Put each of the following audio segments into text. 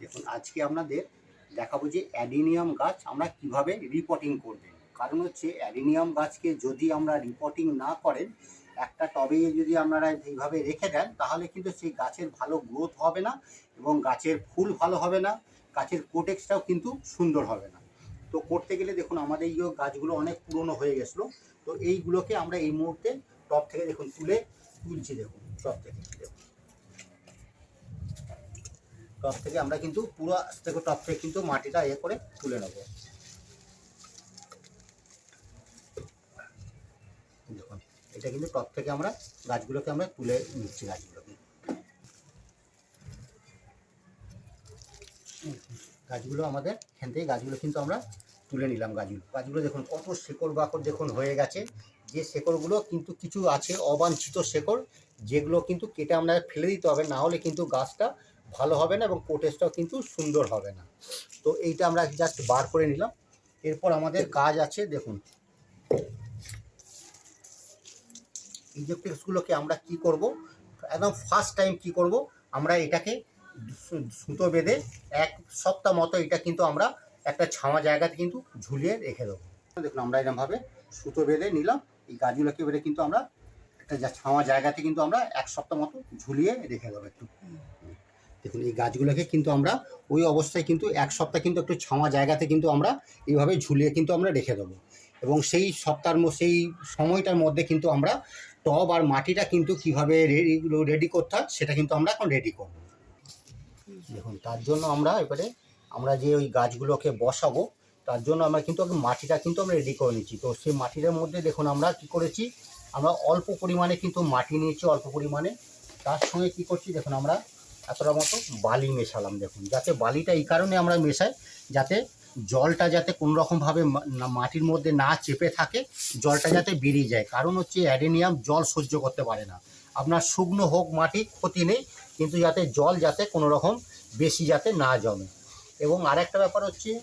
দেখুন, আজকে আপনাদের দেখাবো যে অ্যাডিনিয়াম গাছ আমরা কীভাবে রিপোর্টিং করবেন কারণ হচ্ছে অ্যাডিনিয়াম গাছকে যদি আমরা রিপোর্টিং না করেন, একটা টবে যদি আপনারা এইভাবে রেখে দেন, তাহলে কিন্তু সেই গাছের ভালো গ্রোথ হবে না এবং গাছের ফুল ভালো হবে না, গাছের কোটেক্সটাও কিন্তু সুন্দর হবে না। তো করতে গেলে দেখুন, আমাদের এই গাছগুলো অনেক পুরনো হয়ে গেছিল, তো এইগুলোকে আমরা এই মুহূর্তে টপ থেকে দেখুন, তুলে তুলছি দেখুন টপ থেকে, দেখুন। টপ থেকে আমরা কিন্তু পুরো আস্তে করে টপ থেকে কিন্তু মাটিটা ইয়ে করে তুলে নেব। দেখুন, এটা কিন্তু টপ থেকে আমরা গাছগুলোকে আমরা তুলে নিচ্ছি গাছগুলোকে। গাছগুলো আমাদের এখান থেকে গাছগুলো কিন্তু আমরা তুলে নিলাম গাছগুলো। গাছগুলো দেখুন, কত শেকড় বাকড় দেখুন হয়ে গেছে। যে শেকড়গুলো কিন্তু কিছু আছে, অবাঞ্ছিত শেকড়, যেগুলো কিন্তু কেটে আমরা ফেলে দিতে হবে, না হলে কিন্তু গাছটা ভালো হবে না এবং কোটেজটাও কিন্তু সুন্দর হবে না। তো এইটা আমরা জাস্ট বার করে নিলাম। এরপর আমাদের কাজ আছে, দেখুন। ইজেক্টিক্সগুলোকে আমরা কি করব? একদম ফার্স্ট টাইম কি করব? আমরা এটাকে সুতো বেঁধে এক সপ্তাহ মতো এটা কিন্তু আমরা একটা ছাওয়া জায়গাতে কিন্তু ঝুলিয়ে রেখে দেবো। দেখুন, আমরা এরকমভাবে সুতো বেঁধে নিলাম। এই গাছগুলোকে বেঁধে কিন্তু আমরা একটা ছাওয়া জায়গাতে কিন্তু আমরা এক সপ্তাহ মতো ঝুলিয়ে রেখে দেবো একটু। দেখুন, এই গাছগুলোকে কিন্তু আমরা ওই অবস্থায় কিন্তু এক সপ্তাহ কিন্তু একটু ছাওয়া জায়গাতে কিন্তু আমরা এইভাবে ঝুলিয়ে কিন্তু আমরা রেখে দেবো। এবং সেই সপ্তাহের সেই সময়টার মধ্যে কিন্তু আমরা টব আর মাটিটা কিন্তু কীভাবে রেডি রেডি করতে হয় সেটা কিন্তু আমরা এখন রেডি করব। দেখুন, তার জন্য আমরা এবারে আমরা যে ওই গাছগুলোকে বসাবো, তার জন্য আমরা কিন্তু মাটিটা কিন্তু আমরা রেডি করে নিচ্ছি। তো সেই মাটিটার মধ্যে দেখুন, আমরা কি করেছি, আমরা অল্প পরিমাণে কিন্তু মাটি নিয়েছি, অল্প পরিমাণে। তার সঙ্গে কি করছি, দেখুন, আমরা এতটা মতো বালি মেশালাম দেখুন। যাতে বালিটা এই কারণে আমরা মেশাই, যাতে জলটা যাতে কোনো রকমভাবে মা- না- মাটির মধ্যে না চেপে থাকে, জলটা যাতে বেরিয়ে যায়। কারণ হচ্ছে অ্যাডেনিয়াম জল সহ্য করতে পারে না। আপনার শুকনো হোক, মাটি ক্ষতি নেই, কিন্তু যাতে জল যাতে কোনো রকম বেশি যাতে না জমে। এবং আরেকটা ব্যাপার হচ্ছে,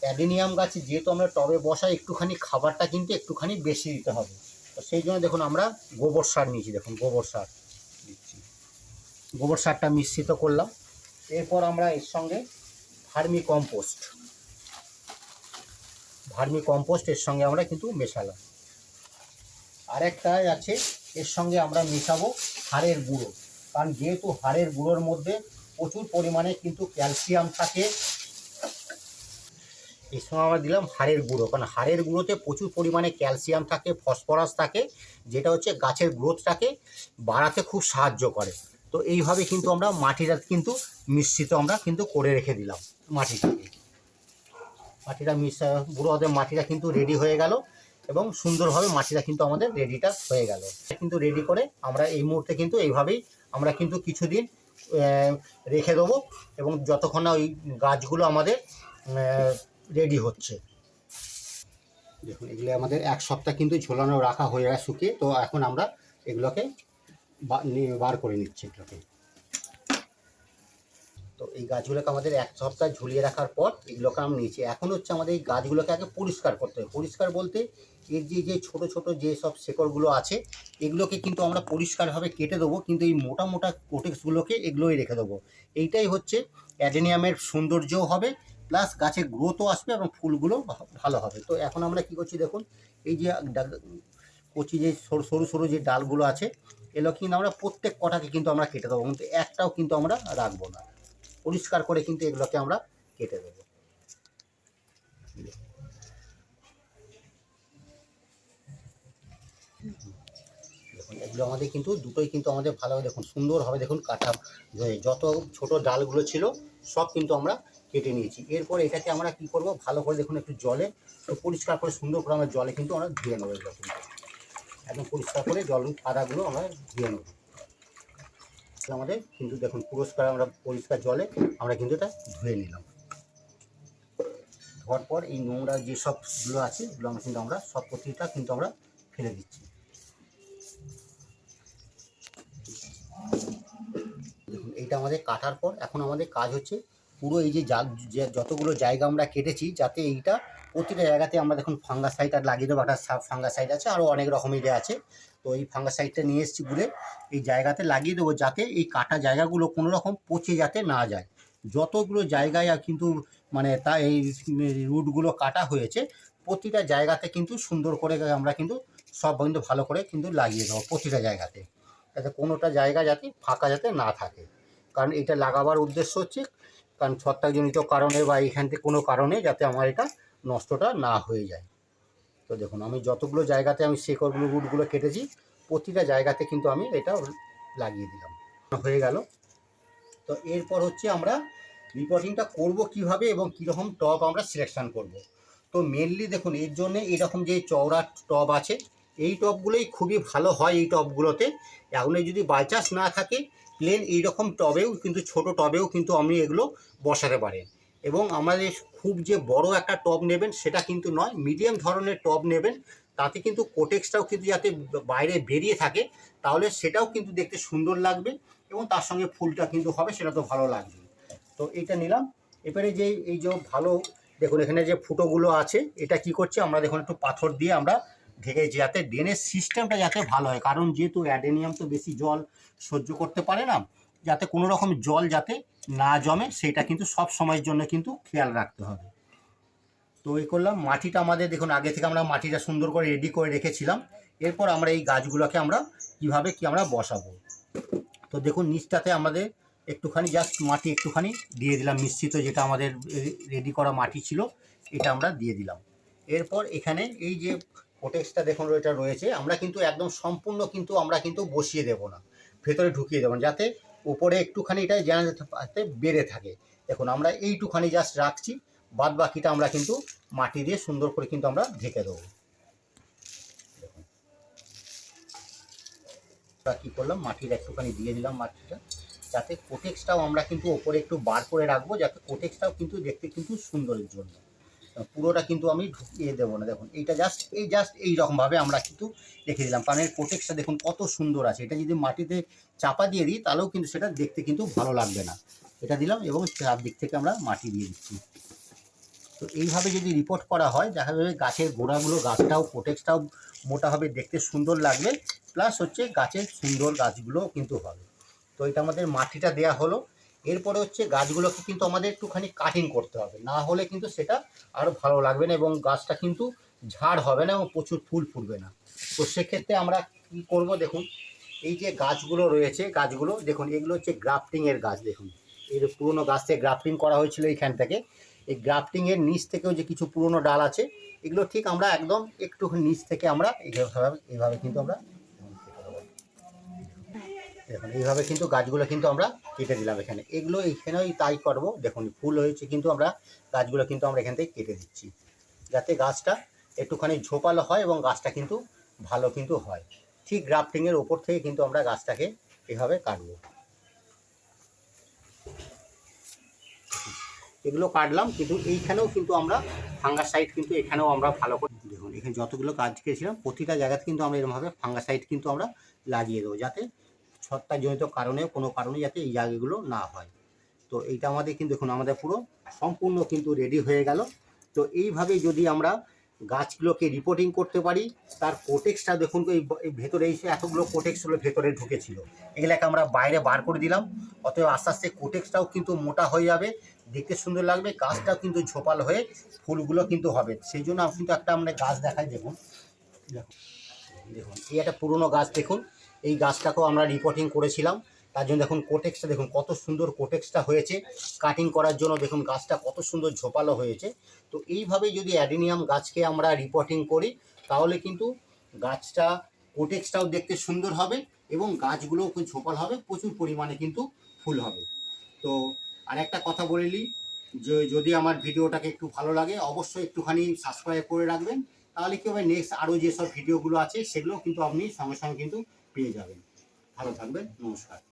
অ্যাডেনিয়াম গাছে যেহেতু আমরা টবে বসাই, একটুখানি খাবারটা কিন্তু একটুখানি বেশি দিতে হবে। তো সেই জন্য দেখুন আমরা গোবর সার নিয়েছি, দেখুন গোবর সার। গোবর সারটা মিশ্রিত করলাম। এরপর আমরা এর সঙ্গে ভার্মি কম্পোস্ট ভার্মি কম্পোস্ট এর সঙ্গে আমরা কিন্তু মেশালাম। আরেকটা আছে, এর সঙ্গে আমরা মেশাবো হাড়ের গুঁড়ো, কারণ যেহেতু হাড়ের গুঁড়োর মধ্যে প্রচুর পরিমাণে কিন্তু ক্যালসিয়াম থাকে এর সঙ্গে আমরা দিলাম হাড়ের গুঁড়ো, কারণ হাড়ের গুঁড়োতে প্রচুর পরিমাণে ক্যালসিয়াম থাকে, ফসফরাস থাকে, যেটা হচ্ছে গাছের গ্রোথটাকে বাড়াতে খুব সাহায্য করে। তো এইভাবে কিন্তু আমরা মাটিটা কিন্তু মিশ্রিত আমরা কিন্তু করে রেখে দিলাম মাটিটাকে। মাটিটা মিশা পুরো আমাদের মাটিটা কিন্তু রেডি হয়ে গেল এবং সুন্দরভাবে মাটিটা কিন্তু আমাদের রেডিটা হয়ে গেল। কিন্তু রেডি করে আমরা এই মুহূর্তে কিন্তু এইভাবেই আমরা কিন্তু কিছুদিন রেখে দেবো এবং যতক্ষণ না ওই গাছগুলো আমাদের রেডি হচ্ছে। দেখুন, এগুলো আমাদের এক সপ্তাহ কিন্তু ঝোলানো, রাখা হয়ে শুকিয়ে, তো এখন আমরা এগুলোকে বার করে নিচ্ছি এগুলোকে। তো এই গাছগুলোকে আমাদের এক সপ্তাহ ঝুলিয়ে রাখার পর এগুলোকে আমরা নিয়েছি। এখন হচ্ছে আমাদের এই গাছগুলোকে আগে পরিষ্কার করতে হবে। পরিষ্কার বলতে এর যে যে ছোট ছোট যে সব শেকড়গুলো আছে, এগুলোকে কিন্তু আমরা পরিষ্কারভাবে কেটে দেবো, কিন্তু এই মোটা মোটা কোটেক্সগুলোকে এগুলোই রেখে দেবো। এইটাই হচ্ছে অ্যাডেনিয়ামের সৌন্দর্যও হবে, প্লাস গাছের গ্রোথও আসবে এবং ফুলগুলো ভালো হবে। তো এখন আমরা কি করছি দেখুন, এই যে কচি যে সরু সরু সরু যে ডালগুলো আছে, এগুলো কিন্তু আমরা প্রত্যেক কটাকে কিন্তু আমরা কেটে দেবো। কিন্তু একটাও কিন্তু আমরা রাখব না। পরিষ্কার করে কিন্তু এগুলোকে আমরা কেটে দেবো। এগুলো আমাদের কিন্তু দুটোই কিন্তু আমাদের ভালোভাবে দেখুন সুন্দরভাবে দেখুন, কাটা যত ছোট ডালগুলো ছিল, সব কিন্তু আমরা কেটে নিয়েছি। এরপর এটাকে আমরা কি করব? ভালো করে দেখুন, একটু জলে পরিষ্কার করে সুন্দর করে আমরা জলে কিন্তু আমরা ধুয়ে নেব এগুলো কিন্তু। একদম পরিষ্কার করে জল পাতাগুলো আমরা ধুয়ে নেব। আমাদের কিন্তু দেখুন পুরস্কার, আমরা পরিষ্কার জলে আমরা কিন্তু এটা ধুয়ে নিলাম। ধোয়ার পর এই নোংরা যে সবগুলো আছে, এগুলো আমরা কিন্তু আমরা সব প্রতিটা কিন্তু আমরা ফেলে দিচ্ছি। দেখুন, এইটা আমাদের কাটার পর এখন আমাদের কাজ হচ্ছে পুরো এই যে যতগুলো জায়গা আমরা কেটেছি, যাতে এইটা প্রতিটা জায়গাতে আমরা দেখুন ফাঙ্গাসাইড আর লাগিয়ে দেবো, একটা ফাঙ্গাসাইড আছে, আরও অনেক রকমের আছে। তো এই ফাঙ্গাসাইডটা নিয়ে এসেছি বলে এই জায়গাতে লাগিয়ে দেবো যাতে এই কাটা জায়গাগুলো কোনো রকম পচে যাতে না যায়। যতগুলো জায়গায় কিন্তু মানে তা এই রুটগুলো কাটা হয়েছে, প্রতিটা জায়গাতে কিন্তু সুন্দর করে আমরা কিন্তু সব কিন্তু ভালো করে কিন্তু লাগিয়ে দেবো প্রতিটা জায়গাতে। যাতে কোনোটা জায়গা যাতে ফাঁকা যাতে না থাকে। কারণ এটা লাগাবার উদ্দেশ্য হচ্ছে কারণ ছত্রাকজনিত কারণে বা এখান থেকে কোনো কারণে যাতে আমার এটা নষ্টটা না হয়ে যায়। তো দেখুন, আমি যতগুলো জায়গাতে আমি শেকড়গুলো, রুটগুলো কেটেছি, প্রতিটা জায়গাতে কিন্তু আমি এটা লাগিয়ে দিলাম। হয়ে গেল। তো এরপর হচ্ছে আমরা রিপোর্টিংটা করব কীভাবে এবং কীরকম টব আমরা সিলেকশন করব। তো মেনলি দেখুন, এর জন্য এরকম যে চওড়া টব আছে, এই টবগুলোই খুবই ভালো হয় এই টবগুলোতে। এখন যদি বাই চান্স না থাকে প্লেন এইরকম টবেও কিন্তু, ছোট টবেও কিন্তু আপনি এগুলো বসাতে পারেন এবং আমাদের খুব যে বড় একটা টব নেবেন সেটা কিন্তু নয় মিডিয়াম ধরনের টব নেবেন। তাতে কিন্তু কোটেক্সটাও কিন্তু যাতে বাইরে বেরিয়ে থাকে, তাহলে সেটাও কিন্তু দেখতে সুন্দর লাগবে এবং তার সঙ্গে ফুলটা কিন্তু হবে, সেটা তো ভালো লাগবে। তো এটা নিলাম। এবারে যে এই যে ভালো, দেখুন এখানে যে ফুটোগুলো আছে, এটা কি করছে, আমরা দেখুন একটু পাথর দিয়ে আমরা ঢেকে যাতে ড্রেনের সিস্টেমটা যাতে ভালো হয়। কারণ যেহেতু অ্যাডেনিয়াম তো বেশি জল সহ্য করতে পারে না, যাতে কোনো রকম জল যাতে না জমে, সেটা কিন্তু সব সময়ের জন্য কিন্তু খেয়াল রাখতে হবে। তো এই করলাম, মাটিটা আমাদের, দেখুন, আগে থেকে আমরা মাটিটা সুন্দর করে রেডি করে রেখেছিলাম। এরপর আমরা এই গাছগুলোকে আমরা কীভাবে কি আমরা বসাবো। তো দেখুন, নিচটাতে আমাদের একটুখানি জাস্ট মাটি একটুখানি দিয়ে দিলাম, মিশ্রিত যেটা আমাদের রেডি করা মাটি ছিল, এটা আমরা দিয়ে দিলাম। এরপর এখানে এই যে কোটেক্সটা দেখুন, এটা রয়েছে, আমরা কিন্তু একদম সম্পূর্ণ কিন্তু আমরা কিন্তু বসিয়ে দেব না। ভেতরে ঢুকিয়ে দেবো না যাতে উপরে একটুখানি এটা যাতে বেড়ে থাকে। দেখুন, আমরা এইটুখানি জাস্ট রাখছি বাদ বাকিটা আমরা কিন্তু মাটি দিয়ে সুন্দর করে কিন্তু আমরা ঢেকে দেবো। আমরা কী করলাম, মাটির একটুখানি দিয়ে দিলাম মাটিটা, যাতে কোটেক্সটাও আমরা কিন্তু ওপরে একটু বার করে রাখব, যাতে কোটেক্সটাও কিন্তু দেখতে কিন্তু সুন্দরের জন্য। পুরোটা কিন্তু আমি ঢুকিয়ে দেবো না। দেখুন, এইটা জাস্ট এই জাস্ট এই রকমভাবে আমরা কিন্তু রেখে দিলাম। এর কোটেক্সটা দেখুন কত সুন্দর আছে। এটা যদি মাটিতে চাপা দিয়ে দিই, তাহলেও কিন্তু সেটা দেখতে কিন্তু ভালো লাগবে না। এটা দিলাম এবং চার দিক থেকে আমরা মাটি দিয়ে দিচ্ছি। তো এইভাবে যদি রিপোর্ট করা হয়, দেখা যাবে গাছের গোড়াগুলো, গাছটাও কোটেক্সটাও মোটা হবে দেখতে সুন্দর লাগবে। প্লাস হচ্ছে গাছের সুন্দর গাছগুলো কিন্তু হবে। তো এটা আমাদের মাটিটা দেয়া হলো। এরপরে হচ্ছে গাছগুলোকে কিন্তু আমাদের একটুখানি কাটিং করতে হবে। না হলে কিন্তু সেটা আরও ভালো লাগবে না এবং গাছটা কিন্তু ঝাড় হবে না এবং প্রচুর ফুল ফুটবে না। তো সেক্ষেত্রে আমরা কী করব দেখুন, এই যে গাছগুলো রয়েছে, গাছগুলো, দেখুন, এগুলো হচ্ছে গ্রাফটিংয়ের গাছ, দেখুন। এর পুরনো গাছ থেকে গ্রাফটিং করা হয়েছিল এইখান থেকে। এই গ্রাফটিংয়ের নিচ থেকেও যে কিছু পুরনো ডাল আছে, এগুলো ঠিক আমরা একদম একটু নিচ থেকে আমরা এইভাবে এইভাবে কিন্তু আমরা দেখুন, এইভাবে কিন্তু গাছগুলো কিন্তু আমরা কেটে দিলাম এখানে। এগুলো এখানেই তাই করব। দেখুন, ফুল হয়েছে কিন্তু আমরা, গাছগুলো কিন্তু আমরা এখান থেকে কেটে দিচ্ছি। যাতে গাছটা একটুখানি ঝোপালো হয় এবং গাছটা কিন্তু ভালো কিন্তু হয়। ঠিক গ্রাফটিংয়ের ওপর থেকে কিন্তু আমরা গাছটাকে এভাবে কাটবো। এগুলো কাটলাম, কিন্তু এইখানেও কিন্তু আমরা ফাঙ্গাসাইড কিন্তু এখানেও আমরা ভালো করে দেখুন, এখানে যতগুলো গাছ কেটেছিলাম, প্রতিটা জায়গাতে কিন্তু আমরা এরকমভাবে ফাঙ্গাসাইড কিন্তু আমরা লাগিয়ে দেবো, যাতে ছত্রাকজনিত কারণে, কোনো কারণে যাতে এই জায়গাগুলো না হয়। তো এইটা আমাদের কিন্তু দেখুন, আমাদের পুরো সম্পূর্ণ কিন্তু রেডি হয়ে গেল। তো এইভাবে যদি আমরা গাছগুলোকে রিপোর্টিং করতে পারি, তার কোটেক্সটা দেখুন, এই ভেতরে এসে এতগুলো কোটেক্সগুলো ভেতরে ঢুকেছিল। এগুলোকে আমরা বাইরে বার করে দিলাম, অতএব আস্তে আস্তে কোটেক্সটাও কিন্তু মোটা হয়ে যাবে, দেখতে সুন্দর লাগবে, গাছটাও কিন্তু ঝোপাল হয়ে ফুলগুলো কিন্তু হবে। সেই জন্য কিন্তু একটা আমরা গাছ দেখাই, দেখুন। দেখুন, এই একটা পুরনো গাছ দেখুন। এই গাছটাকেও আমরা রিপোর্টিং করেছিলাম। তার জন্য দেখুন কোটেক্সটা দেখুন, কত সুন্দর কোটেক্সটা হয়েছে। কাটিং করার জন্য দেখুন গাছটা কত সুন্দর ঝোপালো হয়েছে। তো এইভাবে যদি অ্যাডিনিয়াম গাছকে আমরা রিপোর্টিং করি, তাহলে কিন্তু গাছটা কোটেক্সটাও দেখতে সুন্দর হবে এবং গাছগুলোও খুব ঝোপাল হবে, প্রচুর পরিমাণে কিন্তু ফুল হবে। তো আর একটা কথা বলে নিই, যে যদি আমার ভিডিওটাকে একটু ভালো লাগে, অবশ্যই একটুখানি সাবস্ক্রাইব করে রাখবেন। তাহলে কি হবে? নেক্সট আরও যেসব ভিডিওগুলো আছে সেগুলো কিন্তু আপনি সঙ্গে সঙ্গে কিন্তু পেয়ে যাবেন। ভালো থাকবেন, নমস্কার।